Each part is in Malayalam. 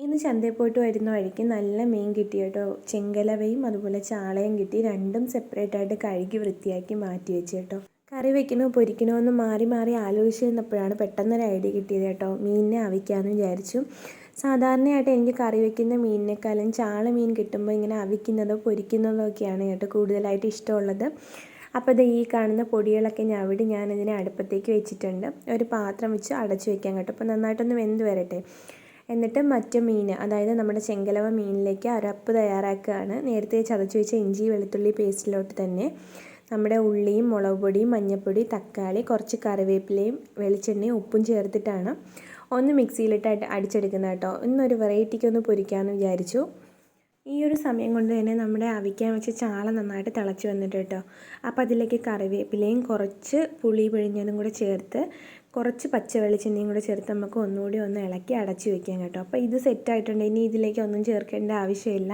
ഇന്ന് ചന്തയിൽ പോയിട്ട് വരുന്ന വഴിക്ക് നല്ല മീൻ കിട്ടി കേട്ടോ. ചെങ്കലവയും അതുപോലെ ചാളയും കിട്ടി. രണ്ടും സെപ്പറേറ്റ് ആയിട്ട് കഴുകി വൃത്തിയാക്കി മാറ്റി വെച്ച് കേട്ടോ. കറി വെക്കണോ പൊരിക്കണോ എന്ന് മാറി മാറി ആലോചിച്ച് നിന്നപ്പോഴാണ് പെട്ടെന്നൊരു ഐഡിയ കിട്ടിയത് കേട്ടോ. മീനിനെ അവിക്കാമെന്ന് വിചാരിച്ചു. സാധാരണയായിട്ട് എനിക്ക് കറി വെക്കുന്ന മീനിനേക്കാളും ചാള മീൻ കിട്ടുമ്പോൾ ഇങ്ങനെ അവിക്കുന്നതോ പൊരിക്കുന്നതോ ഒക്കെയാണ് കേട്ടോ കൂടുതലായിട്ട് ഇഷ്ടമുള്ളത്. അപ്പോൾ ഈ കാണുന്ന പൊടികളൊക്കെ ഞവിടി ഞാനിതിനെ അടുപ്പത്തേക്ക് വെച്ചിട്ടുണ്ട്. ഒരു പാത്രം വെച്ച് അടച്ചു വെക്കാൻ കേട്ടോ. അപ്പോൾ നന്നായിട്ടൊന്ന് വെന്ത് വരട്ടെ. എന്നിട്ട് മറ്റു മീൻ അതായത് നമ്മുടെ ചെങ്കലവ മീനിലേക്ക് അരപ്പ് തയ്യാറാക്കുകയാണ്. നേരത്തെ ചതച്ച് വെച്ച ഇഞ്ചി വെളുത്തുള്ളി പേസ്റ്റിലോട്ട് തന്നെ നമ്മുടെ ഉള്ളിയും മുളക് പൊടിയും മഞ്ഞൾപ്പൊടി തക്കാളി കുറച്ച് കറിവേപ്പിലയും വെളിച്ചെണ്ണയും ഉപ്പും ചേർത്തിട്ടാണ് ഒന്ന് മിക്സിയിലിട്ട് അടിച്ചെടുക്കുന്നത് കേട്ടോ. ഇന്നൊരു വെറൈറ്റിക്ക് ഒന്ന് പൊരിക്കാമെന്ന് വിചാരിച്ചു. ഈ ഒരു സമയം കൊണ്ട് തന്നെ നമ്മുടെ അവിക്കാൻ വെച്ച ചാള നന്നായിട്ട് തിളച്ച് വന്നിട്ട് കേട്ടോ. അപ്പോൾ അതിലേക്ക് കറിവേപ്പിലയും കുറച്ച് പുളി പിഴിഞ്ഞതും കൂടെ ചേർത്ത് കുറച്ച് പച്ച വെളിച്ചെണ്ണയും കൂടെ ചേർത്ത് നമുക്ക് ഒന്നുകൂടി ഒന്ന് ഇളക്കി അടച്ച് വെക്കാം കേട്ടോ. അപ്പോൾ ഇത് സെറ്റായിട്ടുണ്ട് ഇനി ഇതിലേക്ക് ഒന്നും ചേർക്കേണ്ട ആവശ്യമില്ല.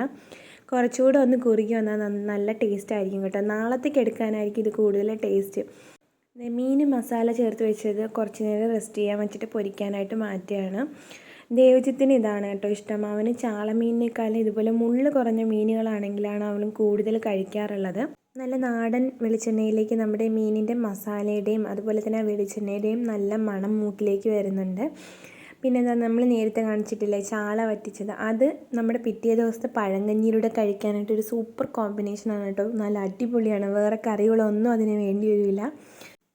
കുറച്ചുകൂടെ ഒന്ന് കുറുകി വന്നാൽ നല്ല ടേസ്റ്റ് ആയിരിക്കും കേട്ടോ. നാളത്തേക്ക് എടുക്കാനായിരിക്കും ഇത് കൂടുതൽ ടേസ്റ്റ് മീൻ മസാല ചേർത്ത് വെച്ചത് കുറച്ച് നേരം റെസ്റ്റ് ചെയ്യാൻ വെച്ചിട്ട് പൊരിക്കാനായിട്ട് മാറ്റുകയാണ്. ദേവജിത്തിന് ഇതാണ് കേട്ടോ ഇഷ്ടം. അവന് ചാളമീനിനേക്കാളും ഇതുപോലെ മുള്ള് കുറഞ്ഞ മീനുകളാണെങ്കിലാണ് അവനും കൂടുതൽ കഴിക്കാറുള്ളത്. നല്ല നാടൻ വെളിച്ചെണ്ണയിലേക്ക് നമ്മുടെ മീനിന്റെ മസാലയുടെയും അതുപോലെ തന്നെ ആ വെളിച്ചെണ്ണയുടെയും നല്ല മണം മൂക്കിലേക്ക് വരുന്നുണ്ട്. പിന്നെ എന്താ നമ്മൾ നേരത്തെ കാണിച്ചിട്ടില്ലേ ചാള വറ്റിച്ചത്? അത് നമ്മുടെ പിറ്റേ ദിവസത്തെ പഴങ്കഞ്ഞിയിലൂടെ കഴിക്കാനായിട്ട് ഒരു സൂപ്പർ കോമ്പിനേഷനാണ് കേട്ടോ. നല്ല അടിപൊളിയാണ്. വേറെ കറികളൊന്നും അതിന് വേണ്ടി വരില്ല.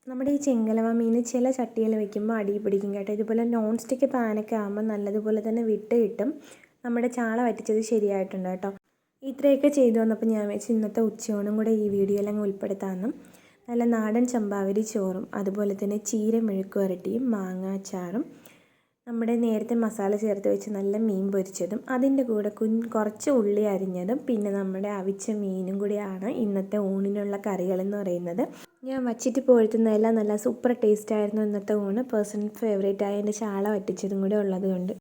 നമ്മുടെ ഈ ചെങ്കലവ മീൻ ചില ചട്ടിയിൽ വെക്കുമ്പോൾ അടി പിടിക്കും കേട്ടോ. ഇതുപോലെ നോൺ സ്റ്റിക്ക് പാനൊക്കെ ആകുമ്പോൾ നല്ലതുപോലെ തന്നെ വിട്ട് കിട്ടും. നമ്മുടെ ചാള വറ്റിച്ചത് ശരിയായിട്ടുണ്ട് കേട്ടോ. ഇത്രയൊക്കെ ചെയ്തു വന്നപ്പോൾ ഞാൻ വെച്ച് ഇന്നത്തെ ഉച്ചയോണം കൂടെ ഈ വീഡിയോയിൽ അങ്ങ് ഉൾപ്പെടുത്താമെന്നും. നല്ല നാടൻ ചമ്പാവരി ചോറും അതുപോലെ തന്നെ ചീര മെഴുക്കുവരട്ടിയും മാങ്ങാച്ചാറും നമ്മുടെ നേരത്തെ മസാല ചേർത്ത് വെച്ച് നല്ല മീൻ പൊരിച്ചതും അതിന്റെ കൂടെ കുൻ കുറച്ച് ഉള്ളി അരിഞ്ഞതും പിന്നെ നമ്മുടെ അവിച്ച മീനും കൂടിയാണ് ഇന്നത്തെ ഊണിനുള്ള കറികളെന്ന് പറയുന്നത്. ഞാൻ വച്ചിട്ട് പോഴ്ത്തുന്നതെല്ലാം നല്ല സൂപ്പർ ടേസ്റ്റ് ആയിരുന്നു ഇന്നത്തെ ഊണ്. പേഴ്സണൽ ഫേവറേറ്റ് ആയ എന്റെ ചാള വറ്റിച്ചതും കൂടെ ഉള്ളത് കൊണ്ട്